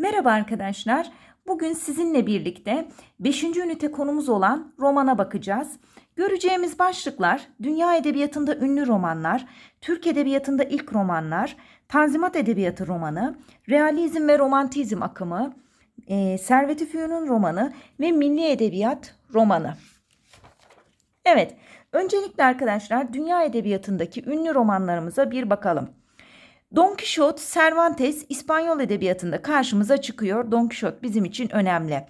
Merhaba arkadaşlar. Bugün sizinle birlikte 5. ünite konumuz olan romana bakacağız. Göreceğimiz başlıklar dünya edebiyatında ünlü romanlar, Türk edebiyatında ilk romanlar, Tanzimat Edebiyatı romanı, realizm ve romantizm akımı, e, Servet-i Fünun romanı ve Milli Edebiyat romanı. Evet, öncelikle arkadaşlar dünya edebiyatındaki ünlü romanlarımıza bir bakalım. Don Quixote, Cervantes İspanyol edebiyatında karşımıza çıkıyor. Don Quixote bizim için önemli.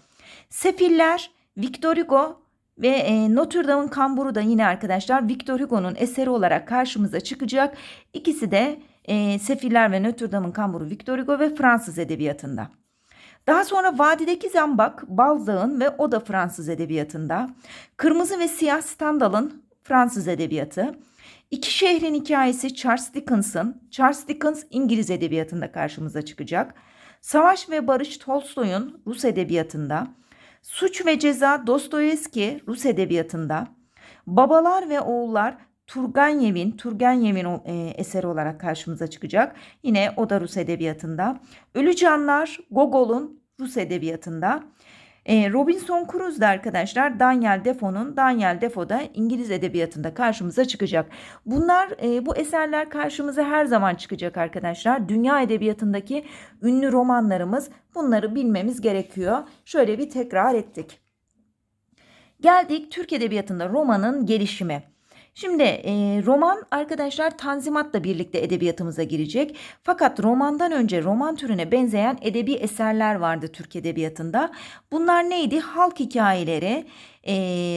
Sefiller, Victor Hugo ve e, Notre Dame'ın Kamburu da yine arkadaşlar Victor Hugo'nun eseri olarak karşımıza çıkacak. İkisi de e, Sefiller ve Notre Dame'ın Kamburu Victor Hugo ve Fransız edebiyatında. Daha sonra Vadideki Zambak, Balzac'ın ve o da Fransız edebiyatında. Kırmızı ve Siyah Stendhal'ın Fransız edebiyatı. İki Şehrin Hikayesi Charles Dickens'ın, Charles Dickens İngiliz edebiyatında karşımıza çıkacak. Savaş ve Barış Tolstoy'un Rus edebiyatında. Suç ve Ceza Dostoyevski Rus edebiyatında. Babalar ve Oğullar Turgenev'in Turgenev'in e, eseri olarak karşımıza çıkacak. Yine o da Rus edebiyatında. Ölü Canlar Gogol'un Rus edebiyatında. E, Robinson Crusoe da arkadaşlar Daniel Defoe'nun Daniel Defoe'da İngiliz edebiyatında karşımıza çıkacak. Bunlar e, bu eserler karşımıza her zaman çıkacak arkadaşlar. Dünya edebiyatındaki ünlü romanlarımız bunları bilmemiz gerekiyor. Şöyle bir tekrar ettik. Geldik Türk edebiyatında romanın gelişimi. Şimdi e, roman arkadaşlar Tanzimat'la birlikte edebiyatımıza girecek. Fakat romandan önce roman türüne benzeyen edebi eserler vardı Türk edebiyatında. Bunlar neydi? Halk hikayeleri e,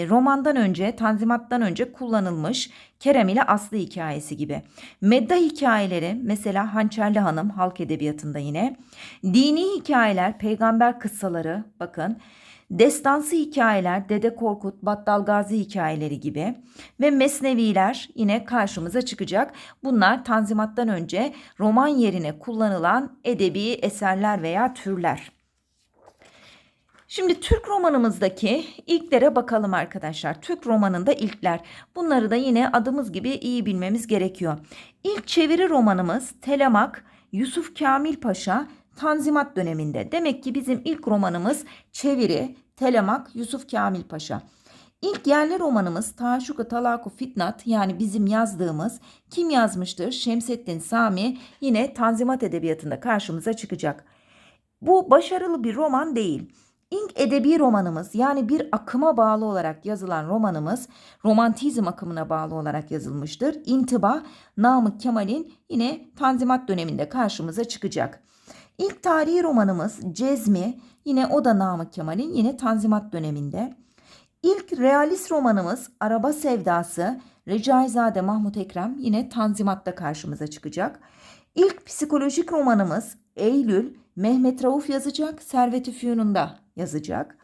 romandan önce, Tanzimat'tan önce kullanılmış Kerem ile Aslı hikayesi gibi. Medda hikayeleri mesela Hançerli Hanım halk edebiyatında yine. Dini hikayeler, peygamber kıssaları bakın. Destansı hikayeler, Dede Korkut, Battal Gazi hikayeleri gibi ve mesneviler yine karşımıza çıkacak. Bunlar Tanzimat'tan önce roman yerine kullanılan edebi eserler veya türler. Şimdi Türk romanımızdaki ilklere bakalım arkadaşlar. Türk romanında ilkler. Bunları da yine adımız gibi iyi bilmemiz gerekiyor. İlk çeviri romanımız Telemak, Yusuf Kamil Paşa Tanzimat döneminde. Demek ki bizim ilk romanımız çeviri Telemak Yusuf Kamil Paşa. İlk yerli romanımız Taşuku Talaku Fitnat yani bizim yazdığımız kim yazmıştır? Şemsettin Sami yine Tanzimat Edebiyatı'nda karşımıza çıkacak. Bu başarılı bir roman değil. İlk edebi romanımız yani bir akıma bağlı olarak yazılan romanımız romantizm akımına bağlı olarak yazılmıştır. İntiba Namık Kemal'in yine Tanzimat döneminde karşımıza çıkacak. İlk tarihi romanımız Cezmi yine o da Namık Kemal'in yine Tanzimat döneminde. İlk realist romanımız Araba Sevdası Recaizade Mahmut Ekrem yine Tanzimat'ta karşımıza çıkacak. İlk psikolojik romanımız Eylül Mehmet Rauf yazacak, Servet-i Fünun'da yazacak.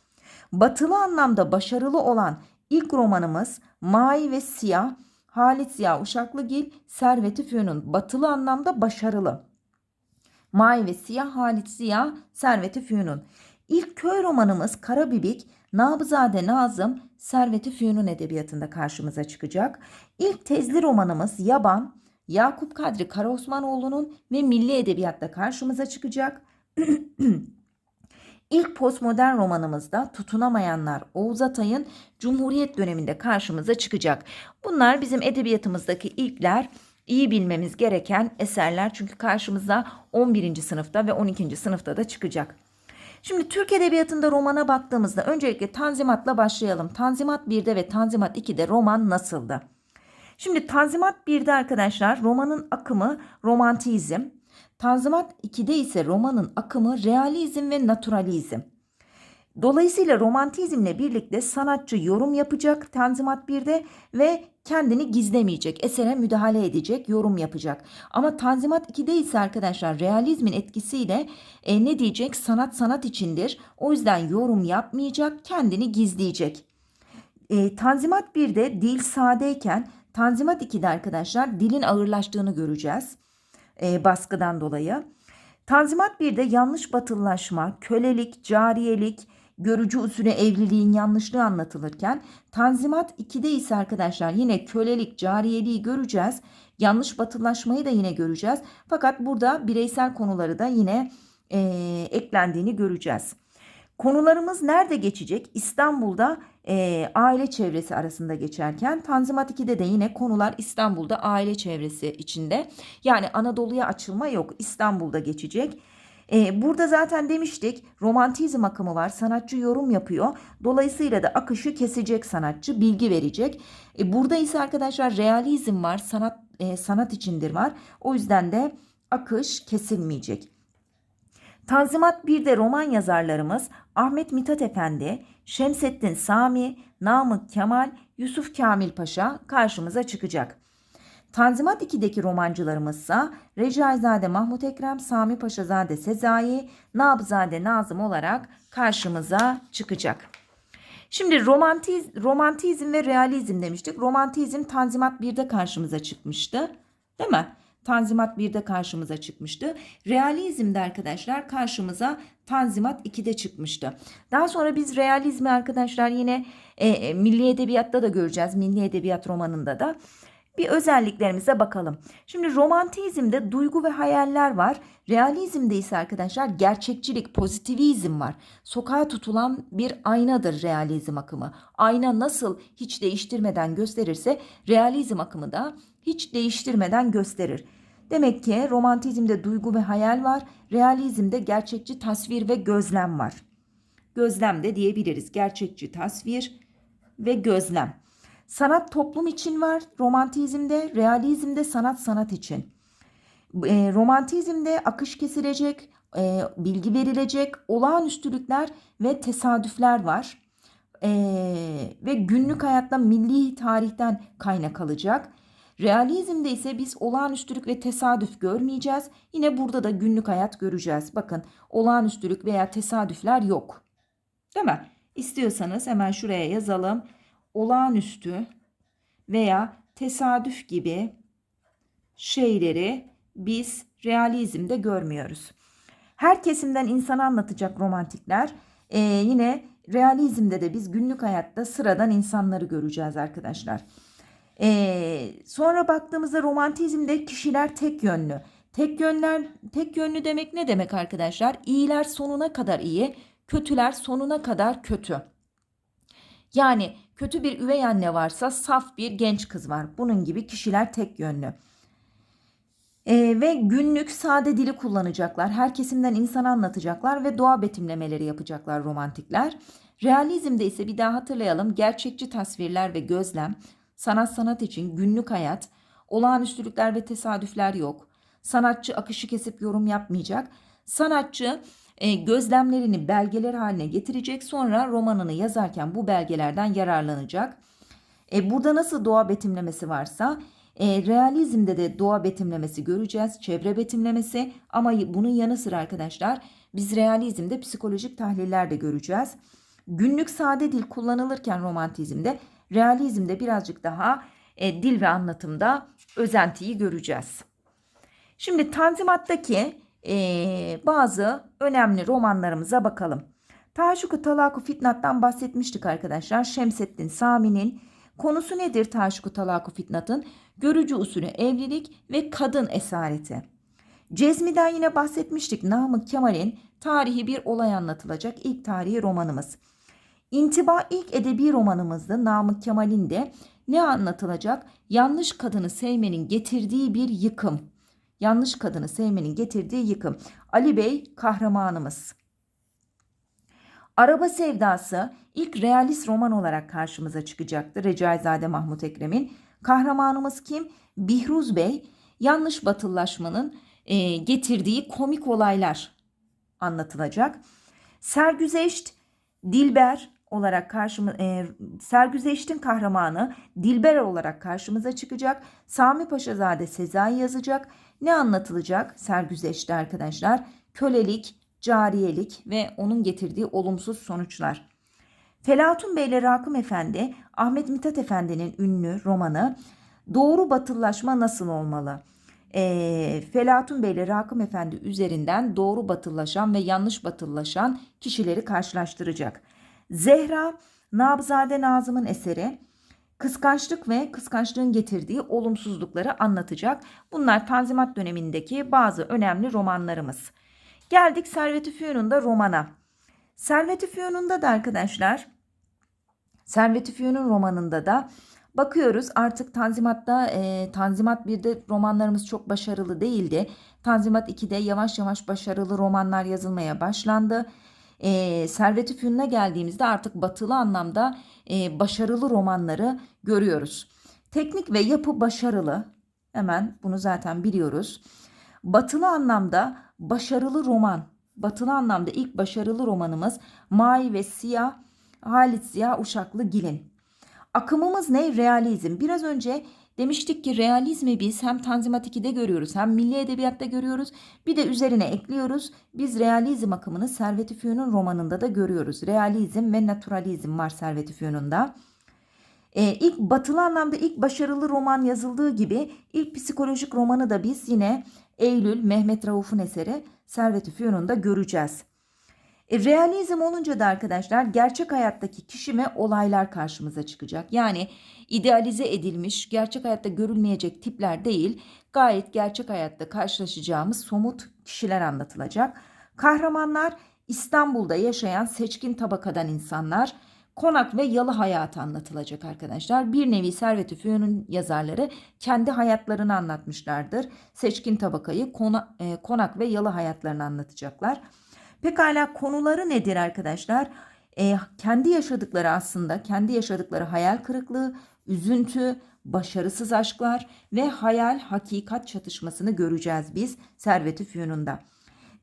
Batılı anlamda başarılı olan ilk romanımız Mavi ve Siyah Halit Ziya Uşaklıgil, Servet-i batılı anlamda başarılı. Mavi ve Siyah Halit Ziya, Servet-i Fünun. İlk köy romanımız Karabibik, Nabızade Nazım, Servet-i Fünun edebiyatında karşımıza çıkacak. İlk tezli romanımız Yaban, Yakup Kadri Karaosmanoğlu'nun ve Milli Edebiyat'ta karşımıza çıkacak. İlk postmodern romanımızda Tutunamayanlar Oğuz Atay'ın Cumhuriyet döneminde karşımıza çıkacak. Bunlar bizim edebiyatımızdaki ilkler iyi bilmemiz gereken eserler çünkü karşımıza 11. sınıfta ve 12. sınıfta da çıkacak. Şimdi Türk Edebiyatı'nda romana baktığımızda öncelikle Tanzimat'la başlayalım. Tanzimat 1'de ve Tanzimat 2'de roman nasıldı? Şimdi Tanzimat 1'de arkadaşlar romanın akımı romantizm. Tanzimat 2'de ise romanın akımı realizm ve naturalizm. Dolayısıyla romantizmle birlikte sanatçı yorum yapacak Tanzimat 1'de ve kendini gizlemeyecek, esere müdahale edecek, yorum yapacak. Ama Tanzimat 2'de ise arkadaşlar realizmin etkisiyle e, ne diyecek? Sanat sanat içindir. O yüzden yorum yapmayacak, kendini gizleyecek. E, Tanzimat 1'de dil sadeyken Tanzimat 2'de arkadaşlar dilin ağırlaştığını göreceğiz e, baskıdan dolayı. Tanzimat 1'de yanlış batılılaşma, kölelik, cariyelik, görücü usulü evliliğin yanlışlığı anlatılırken Tanzimat 2'de ise arkadaşlar yine kölelik, cariyeliği göreceğiz. Yanlış batılılaşmayı da yine göreceğiz. Fakat burada bireysel konuları da yine e, eklendiğini göreceğiz. Konularımız nerede geçecek? İstanbul'da e, aile çevresi arasında geçerken Tanzimat 2'de de yine konular İstanbul'da aile çevresi içinde. Yani Anadolu'ya açılma yok. İstanbul'da geçecek. E, burada zaten demiştik romantizm akımı var. Sanatçı yorum yapıyor. Dolayısıyla da akışı kesecek sanatçı, bilgi verecek. E, burada ise arkadaşlar realizm var. Sanat e, sanat içindir var. O yüzden de akış kesilmeyecek. Tanzimat 1'de roman yazarlarımız Ahmet Mithat Efendi, Şemsettin Sami, Namık Kemal, Yusuf Kamil Paşa karşımıza çıkacak. Tanzimat 2'deki romancılarımızsa Recaizade Mahmut Ekrem, Sami Paşazade Sezai, Nabzade Nazım olarak karşımıza çıkacak. Şimdi romantiz, romantizm ve realizm demiştik. Romantizm Tanzimat 1'de karşımıza çıkmıştı. Değil mi? Tanzimat 1'de karşımıza çıkmıştı. Realizm de arkadaşlar karşımıza Tanzimat 2'de çıkmıştı. Daha sonra biz realizmi arkadaşlar yine e, e, Milli Edebiyat'ta da göreceğiz. Milli Edebiyat romanında da. Bir özelliklerimize bakalım. Şimdi romantizmde duygu ve hayaller var. Realizmde ise arkadaşlar gerçekçilik, pozitivizm var. Sokağa tutulan bir aynadır realizm akımı. Ayna nasıl hiç değiştirmeden gösterirse realizm akımı da hiç değiştirmeden gösterir. Demek ki romantizmde duygu ve hayal var. Realizmde gerçekçi tasvir ve gözlem var. Gözlem de diyebiliriz. Gerçekçi tasvir ve gözlem. Sanat toplum için var. Romantizmde, realizmde sanat sanat için. E, romantizmde akış kesilecek, e, bilgi verilecek, olağanüstülükler ve tesadüfler var. E, ve günlük hayatta milli tarihten kaynak alacak. Realizmde ise biz olağanüstülük ve tesadüf görmeyeceğiz. Yine burada da günlük hayat göreceğiz. Bakın olağanüstülük veya tesadüfler yok. Değil mi? İstiyorsanız hemen şuraya yazalım. Olağanüstü veya tesadüf gibi şeyleri biz realizmde görmüyoruz. Her kesimden insanı anlatacak romantikler. Ee, yine realizmde de biz günlük hayatta sıradan insanları göreceğiz arkadaşlar. Ee, sonra baktığımızda romantizmde kişiler tek yönlü. Tek yönler tek yönlü demek ne demek arkadaşlar? İyiler sonuna kadar iyi, kötüler sonuna kadar kötü. Yani kötü bir üvey anne varsa saf bir genç kız var. Bunun gibi kişiler tek yönlü. Ee, ve günlük sade dili kullanacaklar. Her kesimden insan anlatacaklar ve doğa betimlemeleri yapacaklar romantikler. Realizmde ise bir daha hatırlayalım. Gerçekçi tasvirler ve gözlem, sanat sanat için günlük hayat, olağanüstülükler ve tesadüfler yok. Sanatçı akışı kesip yorum yapmayacak. Sanatçı e, gözlemlerini belgeler haline getirecek. Sonra romanını yazarken bu belgelerden yararlanacak. E, burada nasıl doğa betimlemesi varsa e, realizmde de doğa betimlemesi göreceğiz. Çevre betimlemesi ama bunun yanı sıra arkadaşlar biz realizmde psikolojik tahliller de göreceğiz. Günlük sade dil kullanılırken romantizmde realizmde birazcık daha e, dil ve anlatımda özentiyi göreceğiz. Şimdi Tanzimat'taki e, bazı önemli romanlarımıza bakalım. Taşuku Talaku Fitnat'tan bahsetmiştik arkadaşlar. Şemsettin Sami'nin konusu nedir Taşuku Talaku Fitnat'ın? Görücü usulü evlilik ve kadın esareti. Cezmi'den yine bahsetmiştik. Namık Kemal'in tarihi bir olay anlatılacak ilk tarihi romanımız. İntiba ilk edebi romanımızdı. Namık Kemal'in de ne anlatılacak? Yanlış kadını sevmenin getirdiği bir yıkım. Yanlış kadını sevmenin getirdiği yıkım. Ali Bey kahramanımız. Araba Sevdası ilk realist roman olarak karşımıza çıkacaktı. Recaizade Mahmut Ekrem'in. Kahramanımız kim? Bihruz Bey. Yanlış batıllaşmanın e, getirdiği komik olaylar anlatılacak. Sergüzeşt Dilber olarak karşımı e, Sergüzeşt'in kahramanı Dilber olarak karşımıza çıkacak. Sami Paşazade Sezai yazacak. Ne anlatılacak Sergüzeş'te arkadaşlar? Kölelik, cariyelik ve onun getirdiği olumsuz sonuçlar. Felatun Bey ile Rakım Efendi, Ahmet Mithat Efendi'nin ünlü romanı Doğru Batıllaşma Nasıl Olmalı? E, Felatun Bey ile Rakım Efendi üzerinden doğru batıllaşan ve yanlış batıllaşan kişileri karşılaştıracak. Zehra, Nabzade Nazım'ın eseri. Kıskançlık ve kıskançlığın getirdiği olumsuzlukları anlatacak. Bunlar Tanzimat dönemindeki bazı önemli romanlarımız. Geldik Servet-i Fünun'da romana. Servet-i Fünun'da da arkadaşlar Servet-i Fünun romanında da bakıyoruz artık Tanzimat'ta e, Tanzimat 1'de romanlarımız çok başarılı değildi. Tanzimat 2'de yavaş yavaş başarılı romanlar yazılmaya başlandı. E, Servet-i Fünun'a geldiğimizde artık batılı anlamda e, başarılı romanları görüyoruz. Teknik ve yapı başarılı. Hemen bunu zaten biliyoruz. Batılı anlamda başarılı roman. Batılı anlamda ilk başarılı romanımız Mavi ve Siyah Halit Ziya Uşaklı Gil'in. Akımımız ne? Realizm. Biraz önce demiştik ki realizmi biz hem Tanzimat 2'de görüyoruz hem Milli Edebiyat'ta görüyoruz. Bir de üzerine ekliyoruz. Biz realizm akımını Servet-i Fünun romanında da görüyoruz. Realizm ve naturalizm var Servet-i Fünun'da. Ee, ilk batılı anlamda ilk başarılı roman yazıldığı gibi ilk psikolojik romanı da biz yine Eylül Mehmet Rauf'un eseri Servet-i Fünun'da göreceğiz. E, realizm olunca da arkadaşlar gerçek hayattaki kişi ve olaylar karşımıza çıkacak. Yani idealize edilmiş, gerçek hayatta görülmeyecek tipler değil, gayet gerçek hayatta karşılaşacağımız somut kişiler anlatılacak. Kahramanlar İstanbul'da yaşayan seçkin tabakadan insanlar, konak ve yalı hayatı anlatılacak arkadaşlar. Bir nevi Servet-i Fünun yazarları kendi hayatlarını anlatmışlardır. Seçkin tabakayı, e, konak ve yalı hayatlarını anlatacaklar. Pekala konuları nedir arkadaşlar? E, kendi yaşadıkları aslında kendi yaşadıkları hayal kırıklığı, üzüntü, başarısız aşklar ve hayal hakikat çatışmasını göreceğiz biz Servet-i Fünun'da.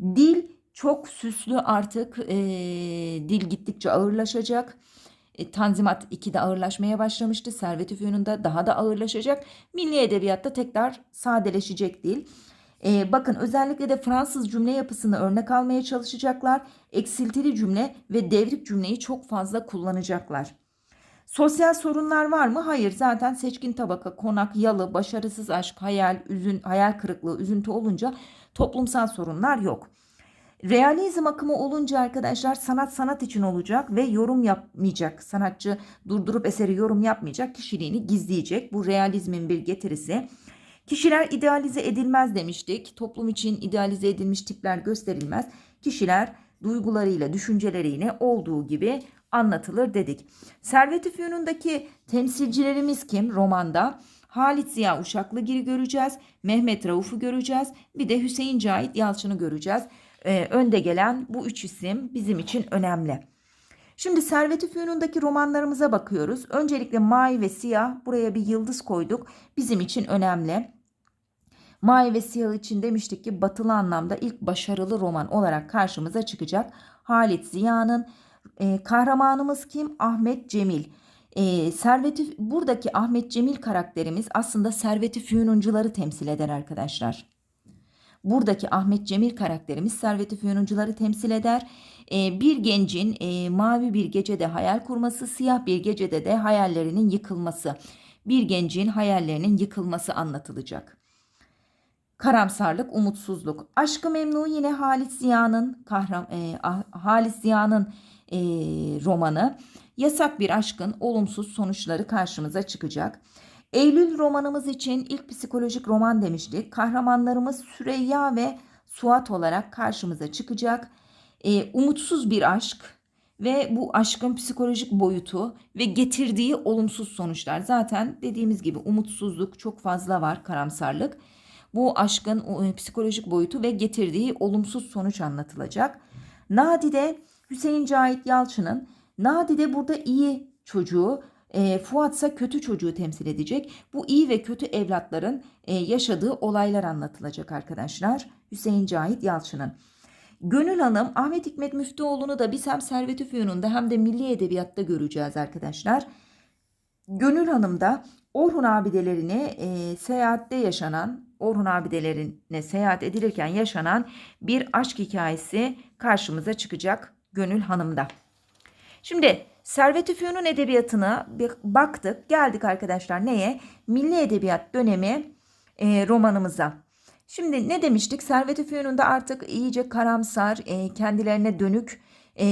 Dil çok süslü artık e, dil gittikçe ağırlaşacak. E, Tanzimat 2'de ağırlaşmaya başlamıştı. Servet-i Fünun'da daha da ağırlaşacak. Milli Edebiyat'ta tekrar sadeleşecek dil. Ee, bakın özellikle de Fransız cümle yapısını örnek almaya çalışacaklar. Eksiltili cümle ve devrik cümleyi çok fazla kullanacaklar. Sosyal sorunlar var mı? Hayır. Zaten seçkin tabaka, konak, yalı, başarısız aşk, hayal, üzün, hayal kırıklığı, üzüntü olunca toplumsal sorunlar yok. Realizm akımı olunca arkadaşlar sanat sanat için olacak ve yorum yapmayacak. Sanatçı durdurup eseri yorum yapmayacak, kişiliğini gizleyecek. Bu realizmin bir getirisi. Kişiler idealize edilmez demiştik. Toplum için idealize edilmiş tipler gösterilmez. Kişiler duygularıyla, düşünceleriyle olduğu gibi anlatılır dedik. Servet-i temsilcilerimiz kim romanda? Halit Ziya Uşaklıgil'i göreceğiz. Mehmet Rauf'u göreceğiz. Bir de Hüseyin Cahit Yalçın'ı göreceğiz. Ee, önde gelen bu üç isim bizim için önemli. Şimdi Servet-i romanlarımıza bakıyoruz. Öncelikle Mavi ve Siyah buraya bir yıldız koyduk. Bizim için önemli. Mavi ve Siyah için demiştik ki batılı anlamda ilk başarılı roman olarak karşımıza çıkacak. Halit Ziya'nın e, kahramanımız kim? Ahmet Cemil. E, Serveti buradaki Ahmet Cemil karakterimiz aslında Serveti Fünuncuları temsil eder arkadaşlar. Buradaki Ahmet Cemil karakterimiz Servet-i Fünuncuları temsil eder. E, bir gencin e, mavi bir gecede hayal kurması, siyah bir gecede de hayallerinin yıkılması. Bir gencin hayallerinin yıkılması anlatılacak. Karamsarlık, umutsuzluk. Aşkı Memnu yine Halit Ziya'nın kahram e, Halit Ziya'nın e, romanı. Yasak bir aşkın olumsuz sonuçları karşımıza çıkacak. Eylül romanımız için ilk psikolojik roman demiştik. Kahramanlarımız Süreyya ve Suat olarak karşımıza çıkacak. E, umutsuz bir aşk ve bu aşkın psikolojik boyutu ve getirdiği olumsuz sonuçlar. Zaten dediğimiz gibi umutsuzluk çok fazla var, karamsarlık. Bu aşkın psikolojik boyutu ve getirdiği olumsuz sonuç anlatılacak. Nadide Hüseyin Cahit Yalçın'ın Nadide burada iyi çocuğu, e, kötü çocuğu temsil edecek. Bu iyi ve kötü evlatların e, yaşadığı olaylar anlatılacak arkadaşlar. Hüseyin Cahit Yalçın'ın. Gönül Hanım, Ahmet Hikmet Müftüoğlu'nu da biz hem Servet-i Fünun'da hem de Milli Edebiyat'ta göreceğiz arkadaşlar. Gönül Hanım da Orhun abidelerini e, seyahatte yaşanan, Orhun abidelerine seyahat edilirken yaşanan bir aşk hikayesi karşımıza çıkacak Gönül Hanım'da. Şimdi Servet-i Fünun edebiyatına baktık. Geldik arkadaşlar neye? Milli Edebiyat dönemi e, romanımıza. Şimdi ne demiştik? Servet-i Fünun'da artık iyice karamsar, e, kendilerine dönük, e,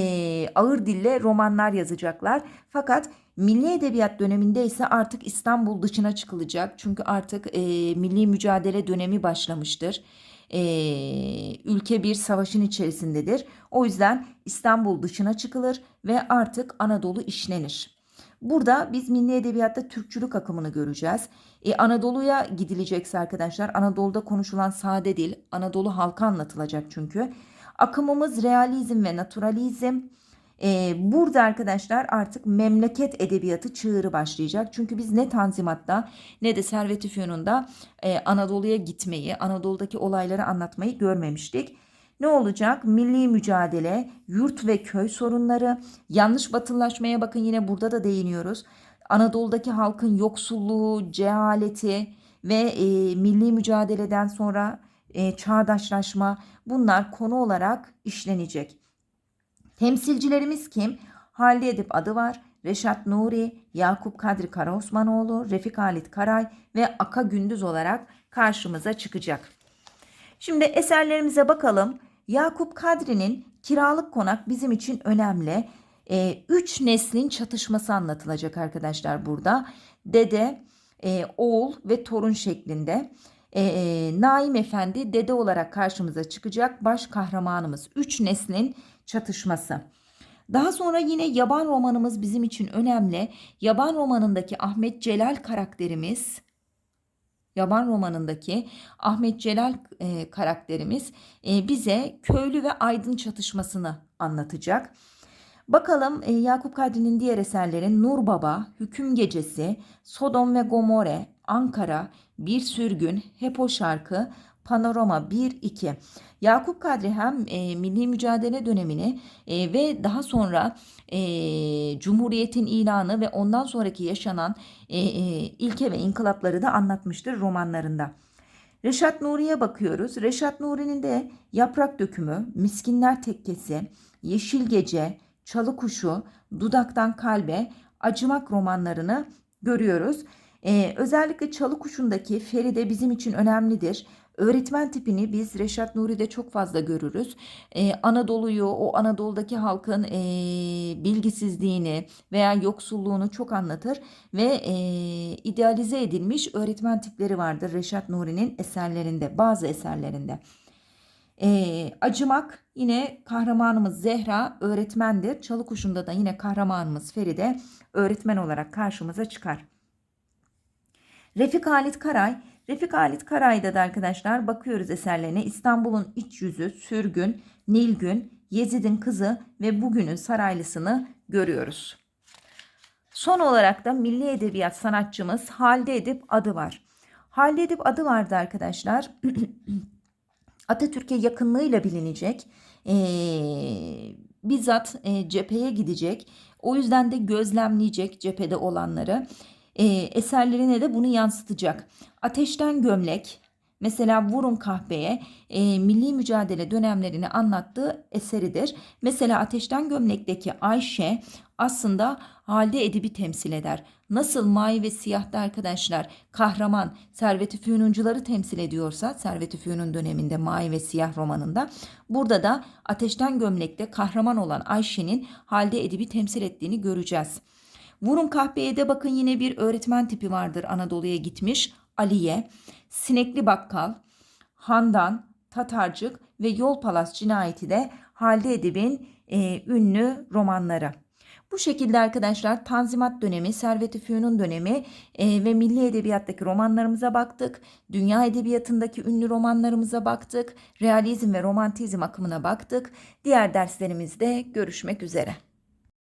ağır dille romanlar yazacaklar. Fakat Milli Edebiyat döneminde ise artık İstanbul dışına çıkılacak. Çünkü artık e, milli mücadele dönemi başlamıştır. Ee, ülke bir savaşın içerisindedir. O yüzden İstanbul dışına çıkılır ve artık Anadolu işlenir. Burada biz milli edebiyatta Türkçülük akımını göreceğiz. E, Anadolu'ya gidilecekse arkadaşlar Anadolu'da konuşulan sade dil Anadolu halka anlatılacak çünkü. Akımımız realizm ve naturalizm. E, burada arkadaşlar artık memleket edebiyatı çığırı başlayacak. Çünkü biz ne Tanzimat'ta ne de Servet-i Fünun'da e, Anadolu'ya gitmeyi, Anadolu'daki olayları anlatmayı görmemiştik. Ne olacak? Milli mücadele, yurt ve köy sorunları, yanlış batılılaşmaya bakın yine burada da değiniyoruz. Anadolu'daki halkın yoksulluğu, cehaleti ve e, milli mücadeleden sonra e, çağdaşlaşma bunlar konu olarak işlenecek. Temsilcilerimiz kim? Halide Edip adı var. Reşat Nuri, Yakup Kadri Karaosmanoğlu, Refik Halit Karay ve Aka Gündüz olarak karşımıza çıkacak. Şimdi eserlerimize bakalım. Yakup Kadri'nin Kiralık Konak bizim için önemli. Ee, üç neslin çatışması anlatılacak arkadaşlar burada. Dede, e, oğul ve torun şeklinde. Ee, Naim Efendi dede olarak karşımıza çıkacak baş kahramanımız. Üç neslin çatışması. Daha sonra yine yaban romanımız bizim için önemli. Yaban romanındaki Ahmet Celal karakterimiz Yaban romanındaki Ahmet Celal e, karakterimiz e, bize köylü ve aydın çatışmasını anlatacak. Bakalım e, Yakup Kadri'nin diğer eserleri Nur Baba, Hüküm Gecesi, Sodom ve Gomorre, Ankara, Bir Sürgün, Hep o Şarkı, Panorama 1-2. Yakup Kadri hem e, milli mücadele dönemini e, ve daha sonra e, Cumhuriyet'in ilanı ve ondan sonraki yaşanan e, e, ilke ve inkılapları da anlatmıştır romanlarında. Reşat Nuri'ye bakıyoruz. Reşat Nuri'nin de Yaprak Dökümü, Miskinler Tekkesi, Yeşil Gece, Çalı Kuşu, Dudaktan Kalbe, Acımak romanlarını görüyoruz. Ee, özellikle Çalı Kuşu'ndaki Feride bizim için önemlidir. Öğretmen tipini biz Reşat Nuri'de çok fazla görürüz. Ee, Anadolu'yu, o Anadolu'daki halkın e, bilgisizliğini veya yoksulluğunu çok anlatır ve e, idealize edilmiş öğretmen tipleri vardır Reşat Nuri'nin eserlerinde, bazı eserlerinde. E, Acımak yine kahramanımız Zehra öğretmendir. Çalı Kuşu'nda da yine kahramanımız Feride öğretmen olarak karşımıza çıkar. Refik Halit Karay. Refik Halit Karay'da da arkadaşlar bakıyoruz eserlerine. İstanbul'un iç yüzü, sürgün, Nilgün, Yezid'in kızı ve bugünün saraylısını görüyoruz. Son olarak da milli edebiyat sanatçımız Halide Edip adı var. Halide Edip adı vardı arkadaşlar. Atatürk'e yakınlığıyla bilinecek. Ee, bizzat e, cepheye gidecek. O yüzden de gözlemleyecek cephede olanları e, eserlerine de bunu yansıtacak. Ateşten Gömlek, mesela Vurun Kahveye e, milli mücadele dönemlerini anlattığı eseridir. Mesela Ateşten Gömlek'teki Ayşe aslında halde edibi temsil eder. Nasıl Mavi ve Siyah'ta arkadaşlar kahraman Servet-i Fünuncuları temsil ediyorsa Servet-i Fünun döneminde Mavi ve Siyah romanında burada da Ateşten Gömlek'te kahraman olan Ayşe'nin halde edibi temsil ettiğini göreceğiz. Vurun kahveye de bakın yine bir öğretmen tipi vardır Anadolu'ya gitmiş. Aliye, Sinekli Bakkal, Handan, Tatarcık ve Yol Palas cinayeti de Halide Edip'in e, ünlü romanları. Bu şekilde arkadaşlar Tanzimat dönemi, Servet-i Fünun dönemi e, ve milli edebiyattaki romanlarımıza baktık. Dünya edebiyatındaki ünlü romanlarımıza baktık. Realizm ve romantizm akımına baktık. Diğer derslerimizde görüşmek üzere.